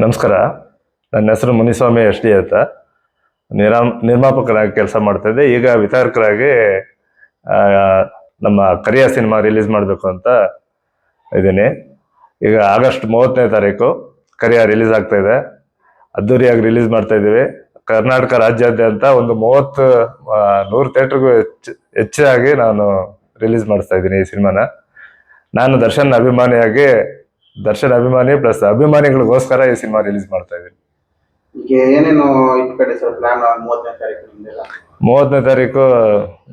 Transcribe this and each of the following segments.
ನಮಸ್ಕಾರ. ನನ್ನ ಹೆಸರು ಮುನಿಸ್ವಾಮಿ ಎಸ್ ಡಿ ಅಂತ. ನಿರಾಮ್ ನಿರ್ಮಾಪಕರಾಗಿ ಕೆಲಸ ಮಾಡ್ತಾಯಿದ್ದೆ ಈಗ ವಿತರಕರಾಗಿ ನಮ್ಮ ಕರಿಯ ಸಿನಿಮಾ ರಿಲೀಸ್ ಮಾಡಬೇಕು ಅಂತ ಇದ್ದೀನಿ. ಈಗ ಆಗಸ್ಟ್ ಮೂವತ್ತನೇ ತಾರೀಕು ಕರಿಯ ರಿಲೀಸ್ ಆಗ್ತಾ ಇದೆ. ಅದ್ದೂರಿಯಾಗಿ ರಿಲೀಸ್ ಮಾಡ್ತಾ ಇದ್ದೀವಿ. ಕರ್ನಾಟಕ ರಾಜ್ಯಾದ್ಯಂತ ಒಂದು ಮೂವತ್ತು ನೂರು ಥಿಯೇಟ್ರಿಗೂ ಹೆಚ್ಚು, ಹೆಚ್ಚಾಗಿ ನಾನು ರಿಲೀಸ್ ಮಾಡಿಸ್ತಾ ಇದ್ದೀನಿ ಈ ಸಿನಿಮಾನ. ನಾನು ದರ್ಶನ್ ಅಭಿಮಾನಿಯಾಗಿ ದರ್ಶನ್ ಅಭಿಮಾನಿ ಪ್ಲಸ್ ಅಭಿಮಾನಿಗಳಿಗೋಸ್ಕರ ಈ ಸಿನಿಮಾ ರಿಲೀಸ್ ಮಾಡ್ತಾ ಇದ್ದೀನಿ. ಈಗ ಏನೇನು ಇದ್ ಕಡೆ ಸರ್ ಪ್ಲಾನ್ ಮೂವತ್ತನೇ ತಾರೀಕು ಮೂವತ್ತನೇ ತಾರೀಕು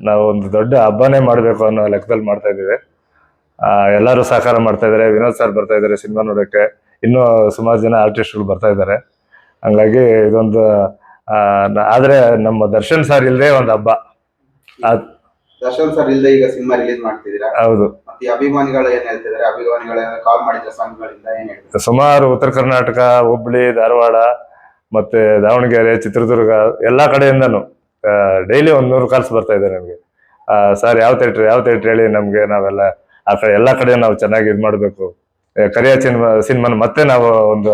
ನಾವು ಒಂದು ದೊಡ್ಡ ಹಬ್ಬನೇ ಮಾಡಬೇಕು ಅನ್ನೋ ಲೆಕ್ಕದಲ್ಲಿ ಮಾಡ್ತಾ ಇದ್ದೀವಿ. ಎಲ್ಲರೂ ಸಹಕಾರ ಮಾಡ್ತಾ ಇದ್ದಾರೆ. ವಿನೋದ್ ಸರ್ ಬರ್ತಾ ಇದ್ದಾರೆ ಸಿನಿಮಾ ನೋಡೋಕ್ಕೆ. ಇನ್ನೂ ಸುಮಾರು ಜನ ಆರ್ಟಿಸ್ಟ್ಗಳು ಬರ್ತಾ ಇದ್ದಾರೆ. ಹಂಗಾಗಿ ಇದೊಂದು ಆದರೆ ಆದ್ರೆ ನಮ್ಮ ದರ್ಶನ್ ಸರ್ ಇಲ್ಲದೆ ಒಂದು ಹಬ್ಬ. ದರ್ಶನ್ ಸರ್ ಇಲ್ಲದೆ ಈಗ ಸಿನಿಮಾ ರಿಲೀಸ್ ಮಾಡ್ತಿದ್ದೀರಾ? ಹೌದು. ಮತ್ತೆ ಈ ಅಭಿಮಾನಿಗಳು ಏನ್ ಹೇಳ್ತಿದ್ದಾರೆ? ಅಭಿಮಾನಿಗಳ ಕಾಲ್ ಮಾಡಿದ ಸಂಘಗಳಿಂದ ಏನ್ ಹೇಳ್ತಾರೆ ಸುಮಾರು ಉತ್ತರ ಕರ್ನಾಟಕ ಹುಬ್ಳಿ ಧಾರವಾಡ ಮತ್ತೆ ದಾವಣಗೆರೆ ಚಿತ್ರದುರ್ಗ ಎಲ್ಲಾ ಕಡೆಯಿಂದನು ಡೈಲಿ ಒಂದ್ ನೂರು ಕಾಲ್ಸ್ ಬರ್ತಾ ಇದೆ ನಮಗೆ. ಸರ್ ಯಾವ ಥಿಯೇಟ್ರ್ ಯಾವ ಥಿಯೇಟ್ರ್ ಹೇಳಿ ನಮ್ಗೆ ನಾವೆಲ್ಲ ಆ ಕಡೆ ಎಲ್ಲಾ ಕಡೆ ನಾವು ಚೆನ್ನಾಗಿ ಇದು ಮಾಡಬೇಕು. ಕರಿಯ ಸಿನಿಮಾ ಸಿನಿಮಾನ ಮತ್ತೆ ನಾವು ಒಂದು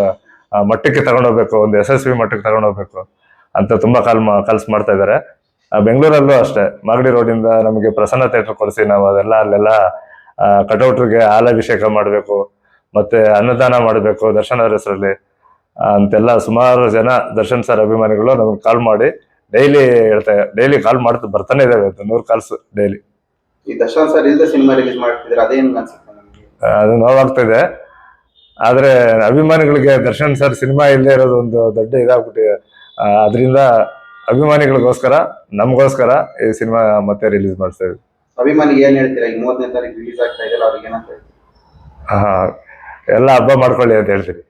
ಮಟ್ಟಕ್ಕೆ ತಗೊಂಡೋಗ್ಬೇಕು ಒಂದು ಯಶಸ್ವಿ ಮಟ್ಟಕ್ಕೆ ತಗೊಂಡೋಗ್ಬೇಕು ಅಂತ ತುಂಬಾ ಕಾಲ್ ಕಾಲ್ಸ್ ಮಾಡ್ತಾ ಇದ್ದಾರೆ. ಬೆಂಗಳೂರಲ್ಲೂ ಅಷ್ಟೇ. ಮಾಗಡಿ ರೋಡಿಂದ ನಮಗೆ ಪ್ರಸನ್ನ ಥಿಯೇಟರ್ ಕೊಡಿಸಿ ನಾವು ಅದೆಲ್ಲ ಅಲ್ಲೆಲ್ಲ ಕಟೌಟ್ರಿಗೆ ಹಾಲಾಭಿಷೇಕ ಮಾಡಬೇಕು ಮತ್ತೆ ಅನ್ನದಾನ ಮಾಡಬೇಕು ದರ್ಶನ ಹೆಸರಲ್ಲಿ. ಅಂತೆಲ್ಲ ಸುಮಾರು ಜನ ದರ್ಶನ್ ಸರ್ ಅಭಿಮಾನಿಗಳು ನಮಗೆ ಕಾಲ್ ಮಾಡಿ ಡೈಲಿ ಹೇಳ್ತಾ ಡೈಲಿ ಕಾಲ್ ಮಾಡ್ತಾ ಬರ್ತಾನೆ ಇದಾವೆ ನೂರು ಕಾಲ್ಸ್ ಡೈಲಿ ಈ ದರ್ಶನ್ ಸರ್ ಇಲ್ಲದೆ ಸಿನಿಮಾ ರಿಲೀಸ್ ಮಾಡ್ತಿದ್ರೆ ಅದೇನ್ ಅನ್ಸುತ್ತೆ ಅದು ನೋವಾಗ್ತಿದೆ ಆದ್ರೆ ಅಭಿಮಾನಿಗಳಿಗೆ ದರ್ಶನ್ ಸರ್ ಸಿನಿಮಾ ಇಲ್ಲದೆ ಇರೋದು ಒಂದು ದೊಡ್ಡ ಇದಾಗ್ಬಿಟ್ಟಿದೆ. ಅದರಿಂದ ಅಭಿಮಾನಿಗಳಿಗೋಸ್ಕರ ನಮಗೋಸ್ಕರ ಈ ಸಿನಿಮಾ ಮತ್ತೆ ರಿಲೀಸ್ ಮಾಡ್ತಾ ಇದ್ವಿ. ಅಭಿಮಾನಿಗೆ ಏನ್ ಹೇಳ್ತೀರಾ? ಈಗ ಮೂವತ್ತನೇ ತಾರೀಕು ರಿಲೀಸ್ ಆಗ್ತಾ ಇದೆಯಲ್ಲ ಅವ್ರಿಗೆ ಏನಂತ ಹೇಳ್ತೀರಾ? ಹಾ ಎಲ್ಲ ಹಬ್ಬ ಮಾಡ್ಕೊಳ್ಳಿ ಅಂತ ಹೇಳ್ತೀನಿ